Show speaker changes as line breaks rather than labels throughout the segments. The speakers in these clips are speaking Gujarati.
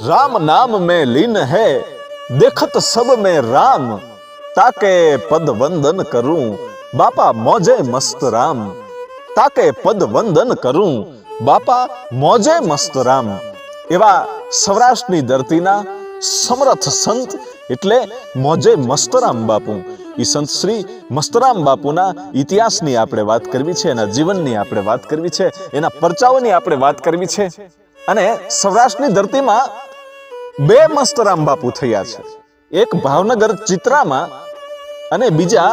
રામ નામ મેં લીન હે દેખત સબ મેં રામ તાકે પદ વંદન કરું બાપા મોજે મસ્ત રામ તાકે પદ વંદન કરું બાપા મોજે મસ્ત રામ એવા સૌરાષ્ટ્રની ધરતીના સમરથ સંત એટલે મોજે મસ્તરામ બાપુ એ સંત શ્રી મસ્તરામ બાપુના ઇતિહાસની આપણે વાત કરવી છે એના જીવનની આપણે વાત કરવી છે એના પરચાઓની આપણે વાત કરવી છે અને સૌરાષ્ટ્રની ધરતીમાં બે મસ્તરામ બાપુ થયા છે. એક ભાવનગર ચિત્રામાં અને બીજા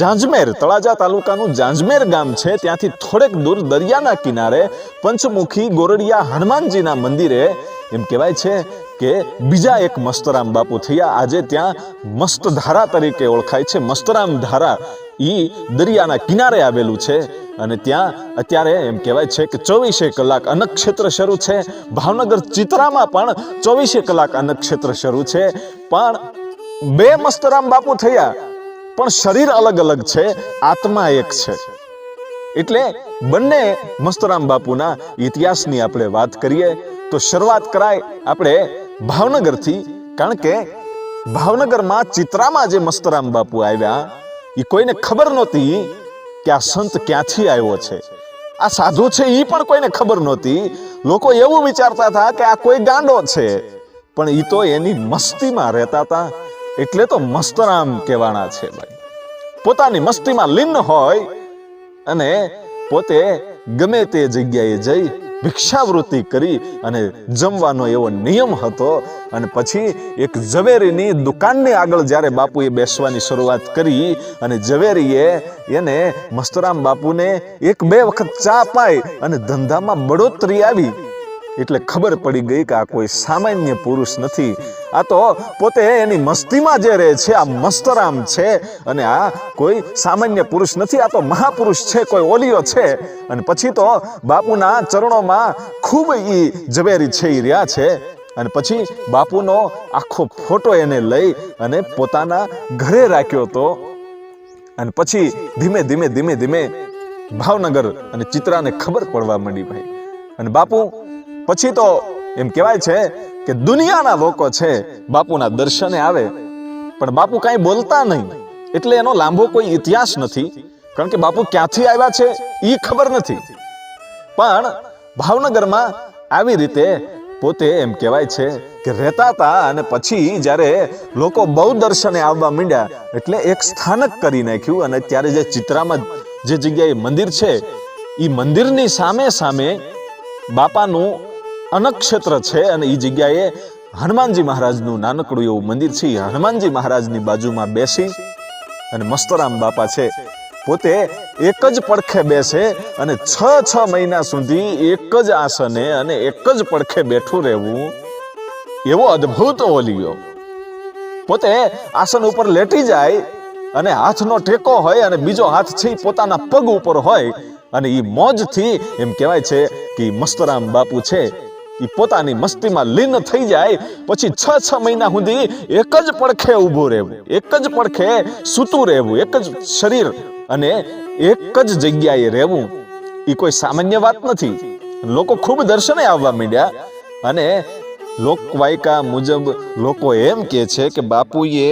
જાંજમેર તળાજા તાલુકાનું જાંજમેર ગામ છે. ત્યાંથી થોડેક દૂર દરિયાના કિનારે પંચમુખી ગોરડિયા હનુમાનજીના મંદિરે એમ કહેવાય છે કે બીજા એક મસ્તરામ બાપુ થયા. આજે ત્યાં મસ્ત ધારા તરીકે ઓળખાય છે. મસ્તરામ ધારા એ દરિયાના કિનારે આવેલું છે અને ત્યાં અત્યારે એમ કહેવાય છે કે ચોવીસે કલાક અન્નક્ષેત્ર શરૂ છે. ભાવનગર ચિત્રામાં પણ ચોવીસે કલાક અન્નક્ષેત્ર શરૂ છે. પણ બે મસ્તરામ બાપુ થયા. પણ શરીર અલગ અલગ છે. આત્મા એક છે. એટલે બંને મસ્તરામ બાપુના ઇતિહાસની આપણે વાત કરીએ, તો શરૂઆત કરાય આપણે ભાવનગરથી, કારણ કે ભાવનગરમાં ચિત્રામાં જે મસ્તરામ બાપુ આવ્યા એ કોઈને ખબર નહોતી કે આ સંત ક્યાંથી આવ્યો છે. આ સાધુ છે એ પણ કોઈને ખબર નહોતી. લોકો એવું વિચારતા હતા કે આ કોઈ ગાંડો છે, પણ એ તો એની મસ્તીમાં રહેતા હતા. એટલે તો મસ્તરામ કહેવાના છે ભાઈ. પોતાની મસ્તીમાં લીન હોય અને પોતે ગમે તે જગ્યાએ જઈ ભિક્ષાવૃત્તિ કરી અને જમવાનો એવો નિયમ હતો. અને પછી એક ઝવેરીની દુકાનની આગળ જ્યારે બાપુએ બેસવાની શરૂઆત કરી અને ઝવેરીએ એને મસ્તરામ બાપુને એક બે વખત ચા પાઈ અને ધંધામાં બળોતરી આવી. એટલે ખબર પડી ગઈ કે આ કોઈ સામાન્ય પુરુષ નથી. આ તો પોતે એની મસ્તીમાં જે રહે છે, આ મસ્તરામ છે અને આ કોઈ સામાન્ય પુરુષ નથી, આ તો મહાપુરુષ છે, કોઈ ઓલિયો છે. અને પછી તો બાપુના ચરણોમાં ખૂબ ઈ ઝવેરી છે એ રહ્યા છે. અને પછી બાપુનો આખો ફોટો એને લઈ અને પોતાના ઘરે રાખ્યો તો અને પછી ધીમે ધીમે ધીમે ધીમે ભાવનગર અને ચિત્રાને ખબર પડવા માંડી ભાઈ. અને બાપુ પછી તો એમ કહેવાય છે કે દુનિયાના લોકો છે, બાપુના દર્શને આવે, પણ બાપુ કાંઈ બોલતા નહીં. એટલે એનો લાંબો કોઈ ઇતિહાસ નથી, કારણ કે બાપુ ક્યાંથી આવ્યા છે એ ખબર નથી. પણ ભાવનગરમાં આવી રીતે પોતે એમ કહેવાય છે કે રહેતા હતા અને પછી જ્યારે લોકો બહુ દર્શને આવવા માંડ્યા, એટલે એક સ્થાનક કરી નાખ્યું અને ત્યારે જે ચિત્રામાં જે જગ્યાએ મંદિર છે એ મંદિરની સામે સામે બાપાનું અનક્ષેત્ર છે અને એ જગ્યાએ હનુમાનજી મહારાજનું નાનકડું એવું મંદિર છે. હનુમાનજી મહારાજની બાજુમાં બેસી અને મસ્તરામ બાપા છે. પોતે એક જ પડખે બેસે અને છ છ મહિના સુધી એક જ આસને અને એક જ પડખે બેઠું રહેવું એવો અદ્ભુત ઓલિયો. પોતે આસન ઉપર લેટી જાય અને હાથનો ટેકો હોય અને બીજો હાથ છે પોતાના પગ ઉપર હોય અને એ મોજથી એમ કહેવાય છે કે મસ્તરામ બાપુ છે. એ પોતાની મસ્તીમાં લીન થઈ જાય, પછી છ છ મહિના સુધી એક જ પડખે ઊભું રહેવું, એક જ પડખે સૂતું રહેવું, એક જ શરીર અને એક જ જગ્યાએ રહેવું. એ કોઈ સામાન્ય વાત નથી. લોકો ખૂબ દર્શને આવવા માંડ્યા અને લોકવાયકા મુજબ લોકો એમ કહે છે કે બાપુએ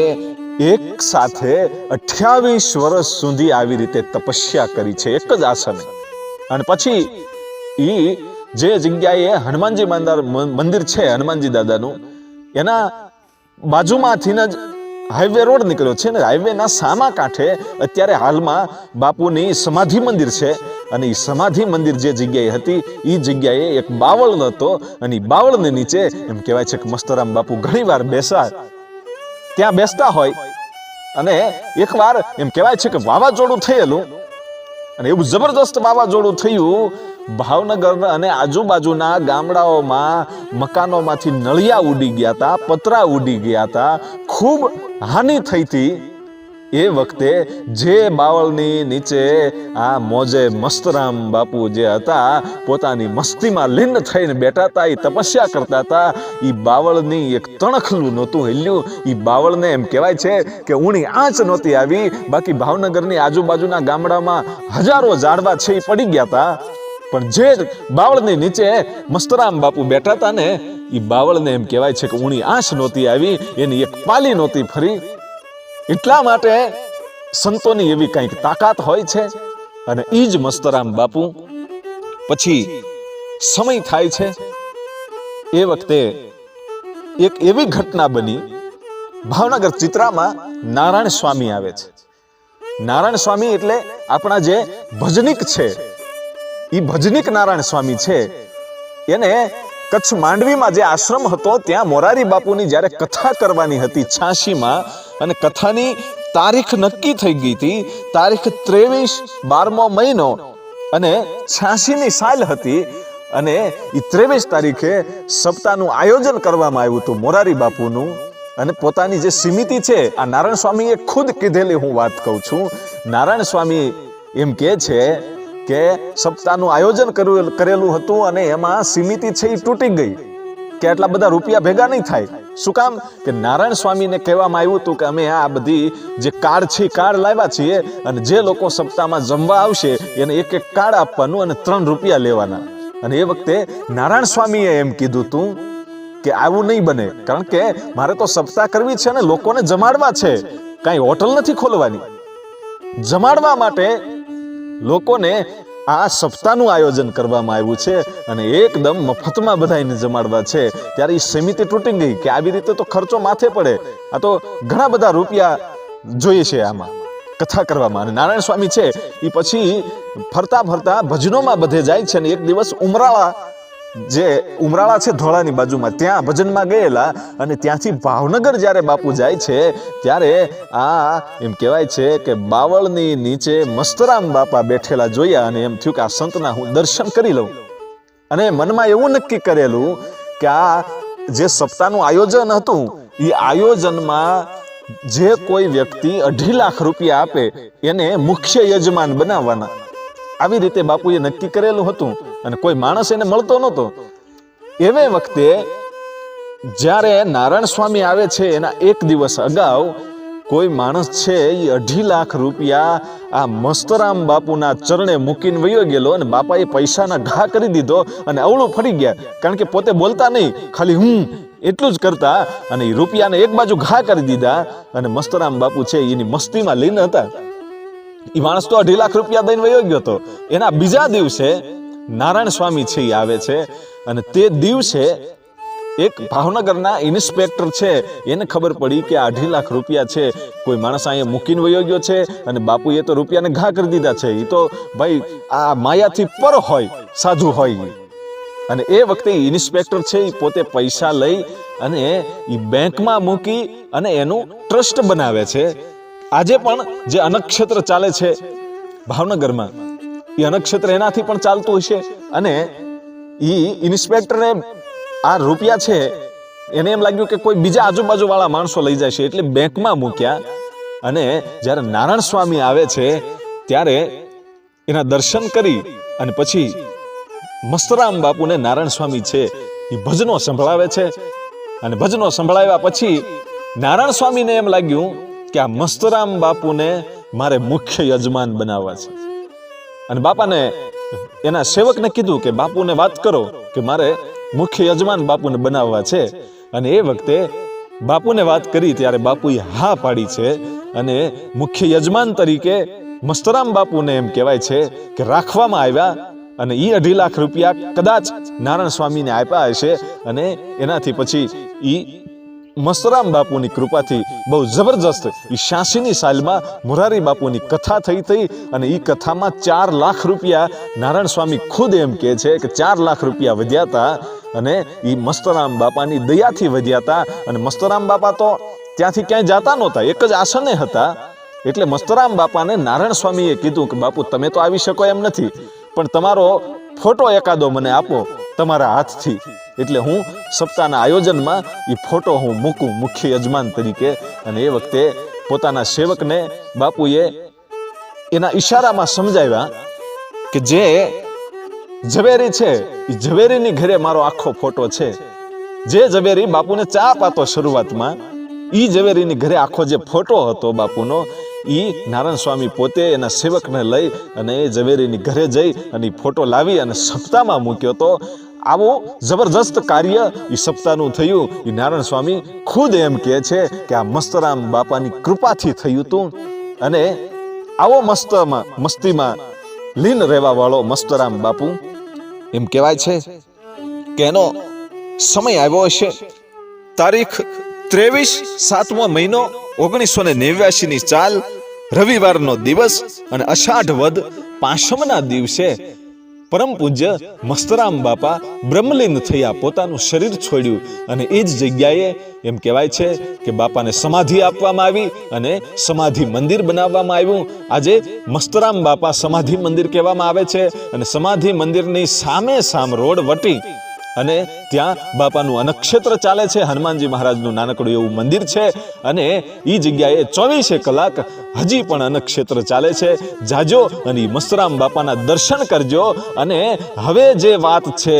એક સાથે અઠ્યાવીસ વર્ષ સુધી આવી રીતે તપસ્યા કરી છે, એક જ આસને. અને પછી ઈ જે જગ્યાએ હનુમાનજી મંદિર મંદિર છે, હનુમાનજી દાદાનું, એના બાજુમાંથી જ હાઈવે રોડ નીકળ્યો છે ને હાઈવેના સામા કાંઠે અત્યારે હાલમાં બાપુની સમાધિ મંદિર છે અને એ સમાધિ મંદિર જે જગ્યાએ હતી એ જગ્યાએ એક બાવળ હતો અને એ બાવળને નીચે એમ કહેવાય છે કે મસ્તરામ બાપુ ઘણીવાર બેસા, ત્યાં બેસતા હોય અને એકવાર એમ કહેવાય છે કે વાવાઝોડું થયેલું અને એવું જબરદસ્ત વાવાઝોડું થયું ભાવનગર અને આજુબાજુના ગામડાઓમાં મકાનોમાંથી નળિયા ઉડી ગયા હતા, પતરા ઉડી ગયા હતા. ખૂબ હાનિ થઈ હતી એ વખતે જે બાવળની નીચે આ મોજે મસ્તરામ બાપુ જે હતા, પોતાની મસ્તીમાં લીન થઈને બેઠા હતા એ તપસ્યા કરતા હતા. એ બાવળની એક તણખલું નહોતું હિલ્યું. એ બાવળને એમ કહેવાય છે કે ઊણી આંચ નહોતી આવી. બાકી ભાવનગરની આજુબાજુના ગામડામાં હજારો ઝાડવા છે એ પડી ગયા હતા. પણ જે બાવળની નીચે મસ્તરામ બાપુ બેઠા હતા ને એ બાવળને એમ કહેવાય છે કે ઊણી આંશ નહોતી આવી, એની એક પાલી નહોતી ફરી. એટલા માટે સંતોની એવી કંઈક તાકાત હોય છે અને એ જ મસ્તરામ બાપુ પછી સમય થાય છે. એ વખતે એક એવી ઘટના બની, ભાવનગર ચિત્રામાં નારાયણ સ્વામી આવે છે. નારાયણ સ્વામી એટલે આપણા જે ભજનિક છે એ ભજનિક નારાયણ સ્વામી છે. એને કચ્છ માંડવીમાં જે આશ્રમ હતો, ત્યાં મોરારી બાપુની જ્યારે કથા કરવાની હતી છ્યાસીમાં અને કથાની તારીખ નક્કી થઈ ગઈ હતી, તારીખ ત્રેવીસ બારમો મહિનો, અને છ્યાસીની સાલ હતી, અને એ ત્રેવીસ તારીખે સપ્તાહનું આયોજન કરવામાં આવ્યું હતું મોરારી બાપુનું, અને પોતાની જે સીમિતિ છે, આ નારાયણ સ્વામીએ ખુદ કીધેલી હું વાત કહું છું. નારાયણ સ્વામી એમ કહે છે કે સપ્તાહનું આયોજન કરેલું હતું અને એમાં સીમિતિ છે એ તૂટી ગઈ. કે આટલા બધા રૂપિયા ભેગા નહીં થાય. શું કામ? કે નારાયણ સ્વામીને કહેવામાં આવ્યું હતું કે અમે આ બધી જે કાર્ડ છે કાર્ડ લાવ્યા છીએ અને જે લોકો સપ્તાહમાં જમવા આવશે એને એક એક કાર્ડ આપવાનું અને ત્રણ રૂપિયા લેવાના. અને એ વખતે નારાયણ સ્વામીએ એમ કીધું હતું કે આવું નહીં બને. કારણ કે મારે તો સપ્તાહ કરવી છે અને લોકોને જમાડવા છે. કાંઈ હોટલ નથી ખોલવાની. જમાડવા માટે લોકોને આ સપ્તાહનું આયોજન કરવામાં આવ્યું છે અને એકદમ મફતમાં બધાને જમાડવા છે. ત્યારે એ સમિતિ તૂટી ગઈ કે આવી રીતે તો ખર્ચો માથે પડે. આ તો ઘણા બધા રૂપિયા જોઈએ છે આમાં. કથા કરવામાં. અને નારાયણ સ્વામી છે એ પછી ફરતા ફરતા ભજનોમાં બધે જાય છે અને એક દિવસ ઉમરાળા જે ઉમરાળા છે ધોળાની બાજુમાં. ત્યાં ભજનમાં ગયેલા અને ત્યાંથી ભાવનગર જ્યારે બાપુ જાય છે, ત્યારે આ એમ કહેવાય છે કે બાવળની નીચે મસ્તરામ બાપા બેઠેલા જોયા અને એમ થયું કે આ સંતના હું દર્શન કરી લઉં. અને મનમાં એવું નક્કી કરેલું કે આ જે સપ્તાહનું આયોજન હતું, એ આયોજનમાં જે કોઈ વ્યક્તિ અઢી લાખ રૂપિયા આપે, એને મુખ્ય યજમાન બનાવવાના. આવી રીતે બાપુએ નક્કી કરેલું હતું અને કોઈ માણસ એને મળતો નહોતો. એવે વખતે જ્યારે નારાયણ સ્વામી આવે છે એના એક દિવસ અગાઉ, કોઈ માણસ છે એ અઢી લાખ રૂપિયા આ મસ્તરામ બાપુના ચરણે મૂકીને વયો ગયેલો અને બાપાએ પૈસાના ઘા કરી દીધો અને અવળું ફરી ગયા. કારણ કે પોતે બોલતા નહીં, ખાલી હું એટલું જ કરતા અને એ રૂપિયાને એક બાજુ ઘા કરી દીધા અને મસ્તરામ બાપુ છે એની મસ્તીમાં લીન હતા. એ માણસ તો અઢી લાખ રૂપિયા દઈને વયો ગયો હતો એના બીજા દિવસે નારાયણ સ્વામી છે એ આવે છે અને તે દિવસે એક ભાવનગરના ઇન્સ્પેક્ટર છે, એને ખબર પડી કે અઢી લાખ રૂપિયા છે, કોઈ માણસ અહીંયા મૂકીને વયો ગયો છે અને બાપુએ તો રૂપિયાને ઘા કરી દીધા છે. એ તો ભાઈ, આ માયાથી પર હોય, સાધુ હોય અને એ વખતે ઇન્સ્પેક્ટર છે એ પોતે પૈસા લઈ અને એ બેંકમાં મૂકી અને એનું ટ્રસ્ટ બનાવે છે. આજે પણ જે અનક્ષેત્ર ચાલે છે ભાવનગરમાં, એ અનક્ષેત્ર એનાથી પણ ચાલતું હશે અને એ ઇન્સ્પેક્ટરને આ રૂપિયા છે, એને એમ લાગ્યું કે કોઈ બીજા આજુબાજુવાળા માણસો લઈ જાય છે, એટલે બેંકમાં મૂક્યા અને જ્યારે નારાયણ સ્વામી આવે છે, ત્યારે એના દર્શન કરી અને પછી મસ્તરામ બાપુને નારાયણ સ્વામી છે, એ ભજનો સંભળાવે છે. અને ભજનો સંભળાવ્યા પછી નારાયણ સ્વામીને એમ લાગ્યું કે આ મસ્તરામ બાપુને મારે મુખ્ય યજમાન બનાવવા છે. અને બાપાને એના સેવકને કીધું કે બાપુને વાત કરો કે મારે મુખ્ય યજમાન બાપુને બનાવવા છે. અને એ વખતે બાપુને વાત કરી ત્યારે બાપુએ હા પાડી છે અને મુખ્ય યજમાન તરીકે મસ્તરામ બાપુને એમ કહેવાય છે કે રાખવામાં આવ્યા અને એ અઢી લાખ રૂપિયા કદાચ નારાયણ સ્વામીને આપ્યા હશે અને એનાથી પછી એ મસ્તરામ બાપુની કૃપાથી બહુ જબરજસ્ત શાંસીની સાલમાં મોરારી બાપુની કથા થઈ થઈ અને એ કથામાં ચાર લાખ રૂપિયા નારાયણ સ્વામી ખુદ એમ કહે છે કે ચાર લાખ રૂપિયા વધ્યા હતા અને એ મસ્તરામ બાપાની દયાથી વધ્યા હતા અને મસ્તરામ બાપા તો ત્યાંથી ક્યાંય જાતા નહોતા, એક જ આસને હતા. એટલે મસ્તરામ બાપાને નારાયણ સ્વામીએ કીધું કે બાપુ તમે તો આવી શકો એમ નથી, પણ તમારો ફોટો એકાદો મને આપો તમારા હાથથી. એટલે હું સપ્તાહના આયોજનમાં એ ફોટો હું મૂકું, મુખ્ય યજમાન તરીકે. અને એ વખતે પોતાના સેવકને બાપુએ એના ઈશારામાં સમજાવ્યા કે જે ઝવેરી છે એ ઝવેરીની ઘરે મારો આખો ફોટો છે. જે ઝવેરી બાપુને ચા પાતો શરૂઆતમાં એ ઝવેરીની ઘરે આખો જે ફોટો હતો બાપુનો એ નારાયણ સ્વામી પોતે એના સેવકને લઈ અને એ ઝવેરીની ઘરે જઈ અને એ ફોટો લાવી અને સપ્તાહમાં મૂક્યો તો આવો જબરજસ્ત કાર્ય એ સપ્તાહનું થયું. એ નારાયણ સ્વામી ખુદ એમ કહે છે કે આ મસ્તરામ બાપાની કૃપાથી થયું હતું અને આવો મસ્તમાં, મસ્તીમાં લીન રહેવા વાળો મસ્તરામ બાપુ. એમ કહેવાય છે કે એનો સમય આવ્યો હશે. તારીખ ત્રેવીસ સાતમો મહિનો ઓગણીસો ને નેવ્યાસી ની ચાલ રવિવારનો દિવસ અને અષાઢ વદ પાંચમના દિવસે પરમ પૂજ્ય મસ્તરામ બાપા બ્રહ્મલીન થયા, પોતાનું શરીર છોડ્યું અને એ જ જગ્યાએ એમ કહેવાય છે કે બાપાને સમાધિ આપવામાં આવી અને સમાધિ મંદિર બનાવવામાં આવ્યું. આજે મસ્તરામ બાપા સમાધિ મંદિર કહેવામાં આવે છે અને સમાધિ મંદિરની સામે સામ રોડ વટી અને ત્યાં બાપાનું અનક્ષેત્ર ચાલે છે, હનુમાનજી મહારાજનું નાનકડું એવું મંદિર છે અને એ જગ્યાએ ચોવીસે કલાક હજી પણ અનક્ષેત્ર ચાલે છે. જાજો અને મસ્તરામ બાપાના દર્શન કરજો અને હવે જે વાત છે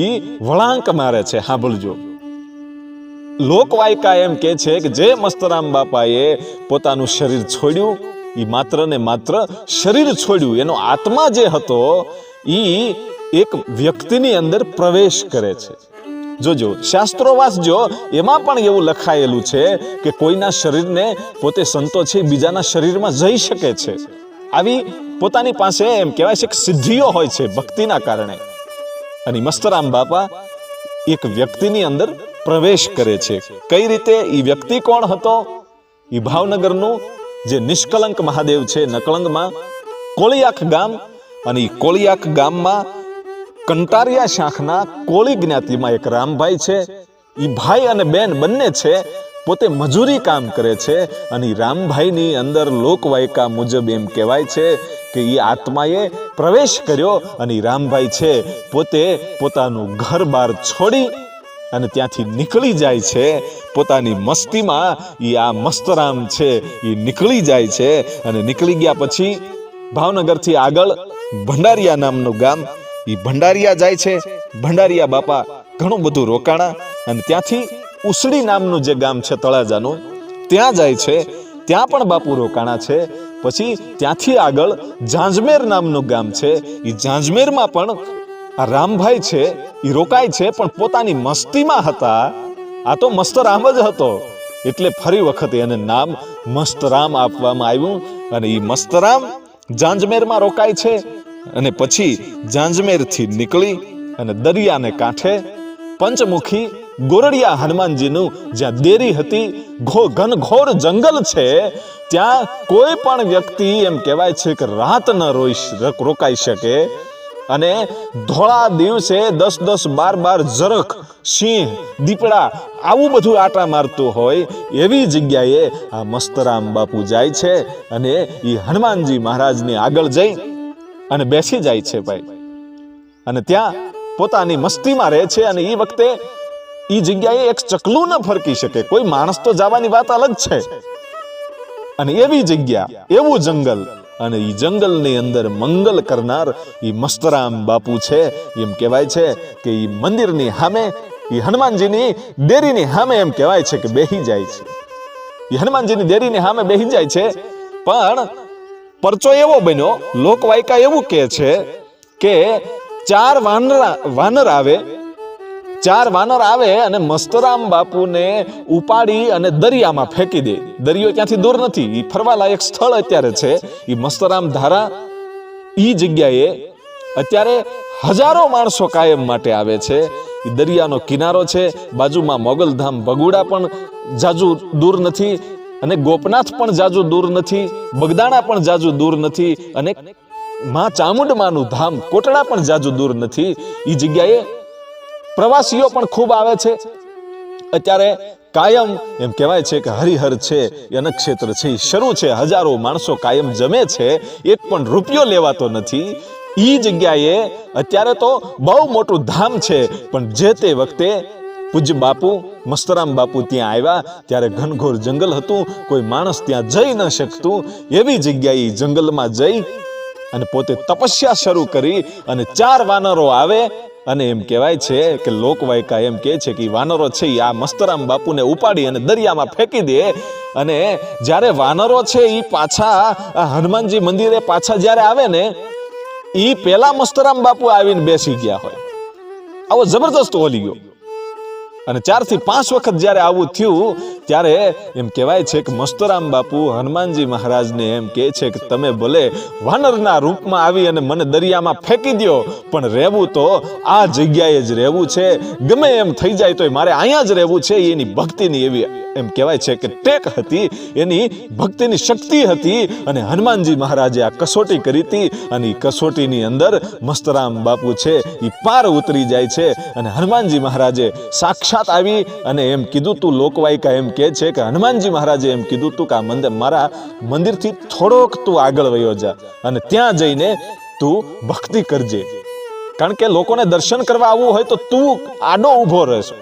એ વળાંક મારે છે, સાંભળજો. લોકવાયકા એમ કે છે કે જે મસ્તરામ બાપાએ પોતાનું શરીર છોડ્યું એ માત્ર ને માત્ર શરીર છોડ્યું, એનો આત્મા જે હતો, ઈ એક વ્યક્તિની અંદર પ્રવેશ કરે છે. જોજો શાસ્ત્રો વાંચજો એમાં પણ એવું લખાયેલું છે કે કોઈના શરીરને પોતે સંતો છે, બીજાના શરીરમાં જઈ શકે છે. આવી પોતાની પાસે એમ કહેવાય છે કે સિદ્ધિઓ હોય છે ભક્તિના કારણે. અને મસ્તરામ બાપા એક વ્યક્તિની અંદર પ્રવેશ કરે છે. કઈ રીતે? એ વ્યક્તિ કોણ હતો? એ ભાવનગરનું જે નિષ્કલંક મહાદેવ છે નકળંગમાં કોળિયાક ગામ અને એ કોળિયાક ગામમાં કંટારિયા શાખના કોળી જ્ઞાતિમાં એક રામભાઈ છે. એ ભાઈ અને બેન બંને છે. પોતે મજૂરી કામ કરે છે અને રામભાઈની અંદર લોકવાયકા મુજબ એમ કહેવાય છે કે એ આત્માએ પ્રવેશ કર્યો અને રામભાઈ છે. પોતે પોતાનું ઘર બાર છોડી અને ત્યાંથી નીકળી જાય છે. પોતાની મસ્તીમાં એ આ મસ્તરામ છે. એ નીકળી જાય છે અને નીકળી ગયા પછી ભાવનગરથી આગળ ભંડારિયા નામનું ગામ એ ભંડારિયા જાય છે. ભંડારિયા બાપા ઘણું બધું રોકાણા અને ત્યાંથી ઉસડી નામનું જે ગામ છે તળાજાનું, ત્યાં જાય છે. ત્યાં પણ બાપુ રોકાણા છે. પછી ત્યાંથી આગળ ઝાંઝમેર નામનું ગામ છે. એ ઝાંઝમેરમાં પણ આ રામભાઈ છે એ રોકાય છે, પણ પોતાની મસ્તીમાં હતા. આ તો મસ્તરામ જ હતો. એટલે ફરી વખત એને નામ મસ્તરામ આપવામાં આવ્યું અને એ મસ્તરામ જાંજમેરમાં રોકાય છે. અને પછી જાંજમેરથી નીકળી અને દરિયાને કાંઠે પંચમુખી ગોરડિયા હનુમાનજીનું જ્યાં દેરી હતી ઘનઘોર જંગલ છે, ત્યાં કોઈ પણ વ્યક્તિ એમ કહેવાય છે કે રાત ન રોઈ રોકાઈ શકે. અને ધોળા દિવસે દસ દસ બાર બાર ઝરખ સિંહ, દીપડા આવું બધું આટા મારતું હોય, એવી જગ્યાએ આ મસ્તરામ બાપુ જાય છે અને એ હનુમાનજી મહારાજની આગળ જઈ અને બેસી જાય છે ભાઈ. અને ત્યાં પોતાની મસ્તીમાં રહે છે અને એ વખતે એ જગ્યાએ એક ચકલું ન ફરકી શકે. કોઈ માણસ તો જવાની વાત અલગ છે. અને એવી જગ્યા, એવું જંગલ. અને એ જંગલની અંદર મંગલ કરનાર એ મસ્તરામ બાપુ છે. એમ કહેવાય છે કે એ મંદિરની સામે એ હનુમાનજીની દેરીની સામે એમ કહેવાય છે કે બેહી જાય છે. એ હનુમાનજીની દેરીની સામે બેહી જાય છે. પણ પરચો એવો બન્યો, લોકવાયકા એવું કહે છે કે ચાર વાનર આવે, ચાર વાનર આવે અને મસ્તરામ બાપુને ઉપાડી અને દરિયામાં ફેંકી દે. દરિયો ક્યાંથી દૂર નથી? એ ફરવાલાયક સ્થળ અત્યારે છે. એ મસ્તરામ ધારા એ જગ્યાએ અત્યારે હજારો માણસો કાયમ માટે આવે છે. એ દરિયાનો કિનારો છે. બાજુમાં મોગલધામ બગુડા પણ જાજુ દૂર નથી. અને ગોપનાથ પણ જાજુ દૂર નથી, બગદાણા પણ જાજુ દૂર નથી, અને માં ચામુંડમાનું ધામ, કોટડા પણ જાજુ દૂર નથી. એ જગ્યાએ પ્રવાસીઓ પણ ખૂબ આવે છે. અત્યારે કાયમ એમ કહેવાય છે કે હરિહર છે, એ અનક્ષેત્ર છે શરૂ છે, હજારો માણસો કાયમ જમે છે, એક પણ રૂપિયો લેવાતો નથી. ઈ જગ્યાએ અત્યારે તો બહુ મોટું ધામ છે, પણ જે તે વખતે પૂજ્ય બાપુ, મસ્તરામ બાપુ ત્યાં આવ્યા. ત્યારે ઘનઘોર જંગલ હતું. કોઈ માણસ ત્યાં જઈ ન શકતું. એવી જગ્યાએ જંગલમાં જઈ અને પોતે તપસ્યા શરૂ કરી અને ચાર વાનરો આવે. અને એમ કહેવાય છે કે લોકવાયકા એમ કહે છે કે વાનરો છે આ મસ્તરામ બાપુને ઉપાડી અને દરિયામાં ફેંકી દે. અને જ્યારે વાનરો છે એ પાછા હનુમાનજી મંદિરે પાછા જ્યારે આવે ને એ પહેલા મસ્તરામ બાપુ આવીને બેસી ગયા હોય. આવો જબરદસ્ત ઓલી ગયો અને ચારથી પાંચ વખત જ્યારે આવું થયું, ત્યારે એમ કહેવાય છે કે મસ્તરામ બાપુ હનુમાનજી મહારાજને એમ કહે છે કે તમે ભલે વાનરના રૂપમાં આવી અને મને દરિયામાં ફેંકી દો પણ રહેવું તો આ જગ્યાએ જ રહેવું છે. ગમે એમ થઈ જાય તો મારે અહીંયા જ રહેવું છે. એની ભક્તિની એવી એમ કહેવાય છે કે ટેક હતી, એની ભક્તિની શક્તિ હતી અને હનુમાનજી મહારાજે આ કસોટી કરી હતી અને એ કસોટીની અંદર મસ્તરામ બાપુ છે એ પાર ઉતરી જાય છે અને હનુમાનજી મહારાજે સાક્ષાત આવી અને એમ કીધું તું લોકવાયકા એમ કહે છે કે, હનુમાનજી મહારાજે એમ કીધું તું કે આ મંદિર મારા મંદિરથી થોડોક તું આગળ વયો જા અને ત્યાં જઈને તું ભક્તિ કરજે. કારણ કે લોકોને દર્શન કરવા આવવું હોય તો તું આડો ઊભો રહેશો.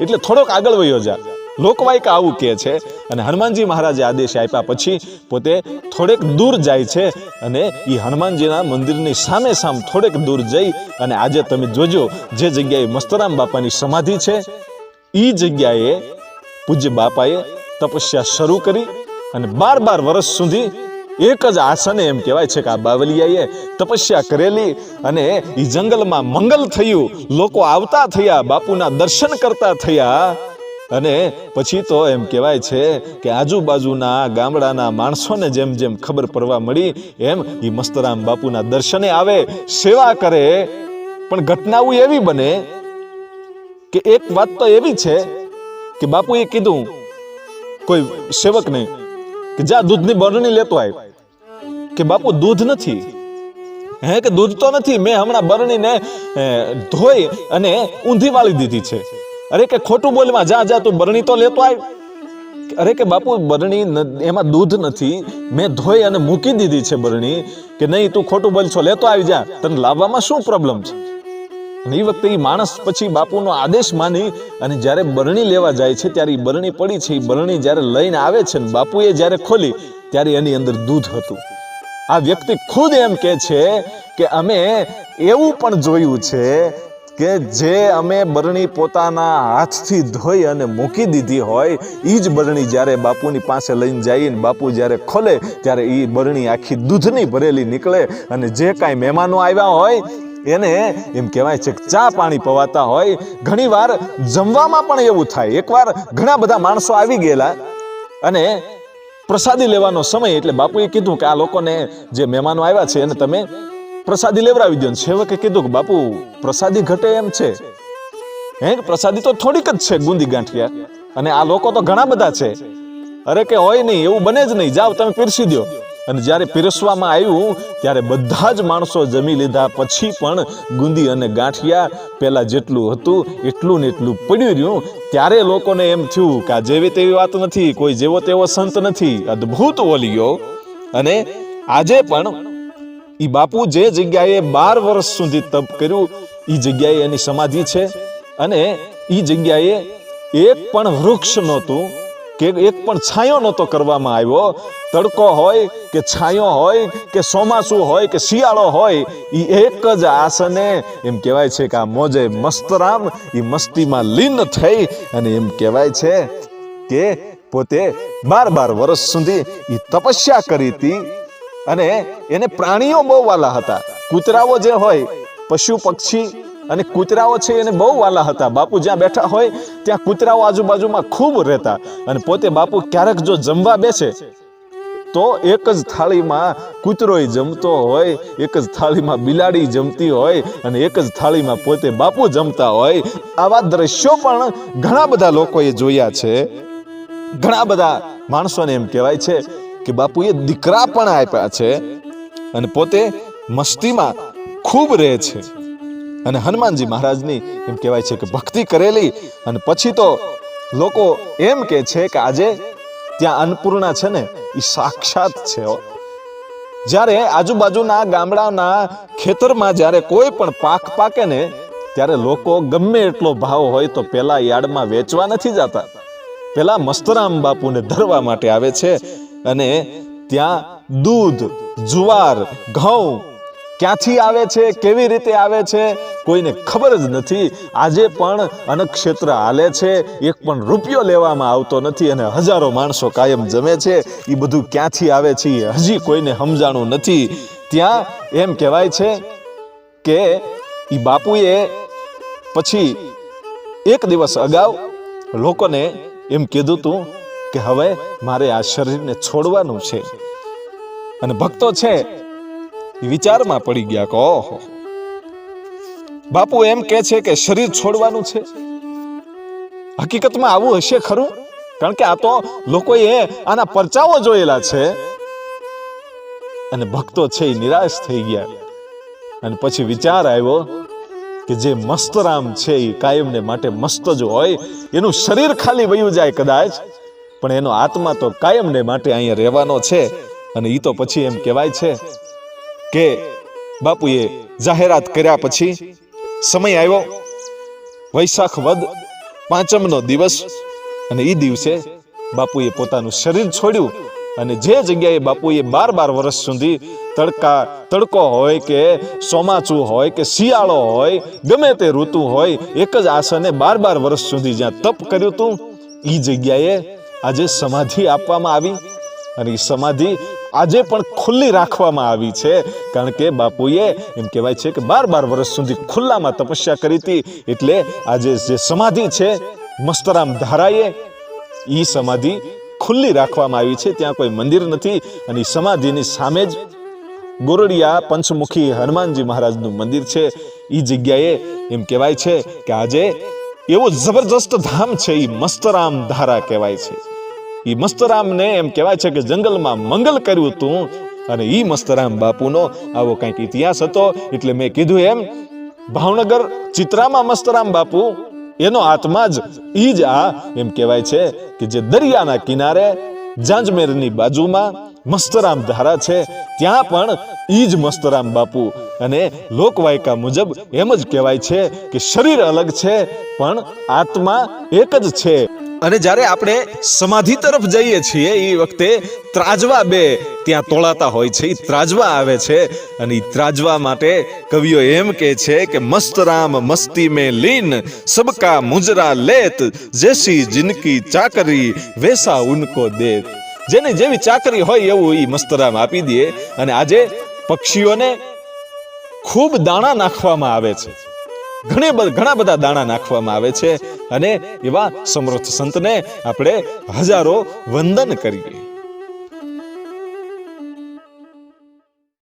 એટલે થોડોક આગળ વયો જા. લોકવાયકા આવું કહે છે અને હનુમાનજી મહારાજે આદેશ આપ્યા પછી પોતે થોડેક દૂર જાય છે અને એ હનુમાનજીના મંદિરની સામે સામ થોડેક દૂર જઈ અને આજે તમે જોજો જે જગ્યાએ મસ્તરામ બાપાની સમાધિ છે એ જગ્યાએ પૂજ્ય બાપાએ તપસ્યા શરૂ કરી અને બાર બાર વર્ષ સુધી એક જ આસને એમ કહેવાય છે કે આ બાવલિયાએ તપસ્યા કરેલી અને એ જંગલમાં મંગલ થયું, લોકો આવતા થયા, બાપુના દર્શન કરતા થયા અને પછી તો એમ કહેવાય છે કે આજુબાજુના ગામડાના માણસોને જેમ જેમ ખબર પડવા મળી, એમ એ મસ્તરામ બાપુના દર્શને આવે, સેવા કરે. પણ ઘટનાઓ એવી બને કે એક વાત તો એવી છે કે બાપુએ કીધું, કોઈ સેવકને કે જા દૂધની બરણી લેતો આવ કે બાપુ દૂધ નથી. હે, કે દૂધ તો નથી, મેં હમણાં બરણીને ધોઈ અને ઊંધી વાળી દીધી છે. અરે કે ખોટું બોલમાં, જા જા, તું બરણી તો લેતો આવ અરે કે બાપુ, બરણી એમાં દૂધ નથી, મેં ધોઈ અને મૂકી દીધી છે બરણી. કે નહીં, તું ખોટું બોલ છો લેતો આવી જા. તને લાવવામાં શું પ્રોબ્લેમ છે? એ વખતે એ માણસ પછી બાપુનો આદેશ માની અને જ્યારે બરણી લેવા જાય છે, ત્યારે એ બરણી પડી છે. એ બરણી જ્યારે લઈને આવે છે ને બાપુએ જ્યારે ખોલી, ત્યારે એની અંદર દૂધ હતું. આ વ્યક્તિ ખુદ એમ કે છે કે અમે એવું પણ જોયું છે કે જે અમે બરણી પોતાના હાથથી ધોઈ અને મૂકી દીધી હોય એ જ બરણી જ્યારે બાપુની પાસે લઈને જઈએ ને બાપુ જ્યારે ખોલે, ત્યારે એ બરણી આખી દૂધની ભરેલી નીકળે અને જે કાંઈ મહેમાનો આવ્યા હોય એને એમ કહેવાય છે કે ચા પાણી પવાતા હોય, ઘણીવાર જમવામાં પણ એવું થાય. એકવાર ઘણા બધા માણસો આવી ગયેલા અને પ્રસાદી લેવાનો સમય એટલે બાપુએ કીધું કે આ લોકોને જે મહેમાનો આવ્યા છે એને તમે પ્રસાદી લેવડાવી દો ને સેવકે કીધું કે બાપુ, પ્રસાદી ઘટે એમ છે. હે? પ્રસાદી તો થોડીક જ છે ગુંદી ગાંઠિયા. અને આ લોકો તો ઘણા બધા છે. અરે કે હોય નહીં, એવું બને જ નહીં. જાઓ, તમે પીરસી દો અને જ્યારે પીરસવામાં આવ્યું, ત્યારે બધા જ માણસો જમી લીધા પછી પણ ગુંદી અને ગાંઠિયા પહેલાં જેટલું હતું, એટલું ને એટલું પડ્યું રહ્યું. ત્યારે લોકોને એમ થયું કે આ જેવી તેવી વાત નથી, કોઈ જેવો તેવો સંત નથી. અદ્ભુત ઓલિયો. અને આજે પણ એ બાપુ જે જગ્યાએ બાર વર્ષ સુધી તપ કર્યું એ જગ્યાએ એની સમાધિ છે. અને એ જગ્યાએ એક પણ વૃક્ષ નહોતું. કે એક પણ છાંયો નહોતો કરવામાં આવ્યો. તડકો હોય કે છાંયો હોય કે ચોમાસું હોય કે શિયાળો હોય એ એક જ આસને એમ કહેવાય છે કે આ મોજે મસ્તરામ એ મસ્તીમાં લીન થઈ અને એમ કહેવાય છે કે પોતે બાર બાર વર્ષ સુધી એ તપસ્યા કરી હતી અને એને પ્રાણીઓ બહુ વાલા હતા. કૂતરાઓ જે હોય, પશુ પક્ષી અને કૂતરાઓ છે એને બહુ વાલા હતા. બાપુ જ્યાં બેઠા હોય, ત્યાં કૂતરાઓ આજુબાજુમાં ખૂબ રહેતા. અને પોતે બાપુ ક્યારેક જો જમવા બેસે, તો એક જ થાળીમાં કૂતરોય જમતો હોય, એક જ થાળીમાં બિલાડી જમતી હોય, અને એક જ થાળીમાં પોતે બાપુ જમતા હોય. આવા દ્રશ્યો પણ ઘણા બધા લોકોએ જોયા છે. ઘણા બધા માણસોને એમ કહેવાય છે કે બાપુએ દીકરા પણ આપ્યા છે અને પોતે મસ્તીમાં ખૂબ રહે છે. અને હનુમાનજી મહારાજની એમ કહેવાય છે કે ભક્તિ કરેલી અને પછી તો લોકો એમ કે છે કે આજે ત્યાં અન્નપૂર્ણા છે ને એ સાક્ષાત છે જ્યારે આજુબાજુના ગામડાના ખેતરમાં જ્યારે કોઈ પણ પાક પાકે ને, ત્યારે લોકો ગમે એટલો ભાવ હોય તો પેલા યાર્ડમાં વેચવા નથી જતા. પેલા મસ્તરામ બાપુને ધરવા માટે આવે છે અને ત્યાં દૂધ, જુવાર, ઘઉં ક્યાંથી આવે છે, કેવી રીતે આવે છે, કોઈને ખબર જ નથી. આજે પણ અનક્ષેત્ર હાલે છે, એક પણ રૂપિયો લેવામાં આવતો નથી અને હજારો માણસો કાયમ જમે છે. એ બધું ક્યાંથી આવે છે એ હજી કોઈને સમજાણું નથી. ત્યાં એમ કહેવાય છે કે એ બાપુએ પછી એક દિવસ અગાઉ લોકોને એમ કીધું તું કે હવે મારે આ શરીરને છોડવાનું છે. અને ભક્તો છે વિચારમાં પડી ગયા કે ઓહો. બાપુ એમ કે છે કે શરીર છોડવાનું છે. હકીકતમાં આવું હશે ખરું? કારણ કે આ તો લોકોએ આના પરચાઓ જોયેલા છે. અને ભક્તો છે એ નિરાશ થઈ ગયા. અને પછી વિચાર આવ્યો કે જે મસ્તરામ છે એ કાયમને માટે મસ્ત જ હોય, એનું શરીર ખાલી વયું જાય કદાચ, પણ એનો આત્મા તો કાયમને માટે અહીંયા રહેવાનો છે. અને એ તો પછી એમ કહેવાય છે કે બાપુએ જાહેરાત કર્યા પછી સમય આવ્યો. વૈશાખ વદ પાંચમનો દિવસ અને એ દિવસે બાપુએ પોતાનું શરીર છોડ્યું અને જે જગ્યાએ બાપુએ બાર બાર વર્ષ સુધી તડકા, તડકો હોય કે ચોમાચું હોય કે શિયાળો હોય, ગમે તે ઋતુ હોય, એક જ આસને બાર બાર વર્ષ સુધી જ્યાં તપ કર્યું હતું એ જગ્યાએ આજે સમાધિ આપવામાં આવી. અને એ સમાધિ આજે પણ ખુલ્લી રાખવામાં આવી છે. કારણ કે બાપુએ એમ કહેવાય છે કે બાર બાર વર્ષ સુધી ખુલ્લામાં તપસ્યા કરી હતી. એટલે આજે જે સમાધિ છે, મસ્તરામ ધારાએ એ સમાધિ ખુલ્લી રાખવામાં આવી છે. ત્યાં કોઈ મંદિર નથી અને સમાધિની સામે જ ગોરડિયા પંચમુખી હનુમાનજી મહારાજનું મંદિર છે. એ જગ્યાએ એમ કહેવાય છે કે આજે એવો જબરજસ્ત ધામ છે એ મસ્તરામ ધારા કહેવાય છે. ઈ મસ્તરામને એમ કહેવાય છે કે જંગલમાં મંગલ કર્યું હતું અને ઈ મસ્તરામ બાપુનો આવો કંઈક ઇતિહાસ હતો. એટલે મેં કીધું એમ, ભાવનગર ચિત્રામાં મસ્તરામ બાપુ, એનો આત્મા જ ઈ જ આ એમ કહેવાય છે કે જે દરિયાના કિનારે જાંજમેરની બાજુમાં મસ્તરામ ધારા છે. ત્યાં પણ ઈ જ મસ્તરામ બાપુ. અને લોકવાયકા મુજબ એમ જ કહેવાય છે કે શરીર અલગ છે, પણ આત્મા એક જ છે. અને જ્યારે આપણે સમાધિ તરફ જઈએ છીએ એ વખતે ત્રાજવા બે ત્યાં તોળાતા હોય છે. એ ત્રાજવા આવે છે અને એ ત્રાજવા માટે કવિઓ એમ કહે છે કે, મસ્ત રામ, મસ્તી મેં લીન, સબકા મુજરા લેત, જેસી જિનકી ચાકરી, વેસા ઉનકો દેત જેને જેવી ચાકરી હોય એવું એ મસ્તરામ આપી દે. અને આજે પક્ષીઓને ખૂબ દાણા નાખવામાં આવે છે. ઘણે ઘણા બધા દાણા નાખવામાં આવે છે અને એવા સમૃદ્ધ સંતને આપણે હજારો વંદન કરીએ.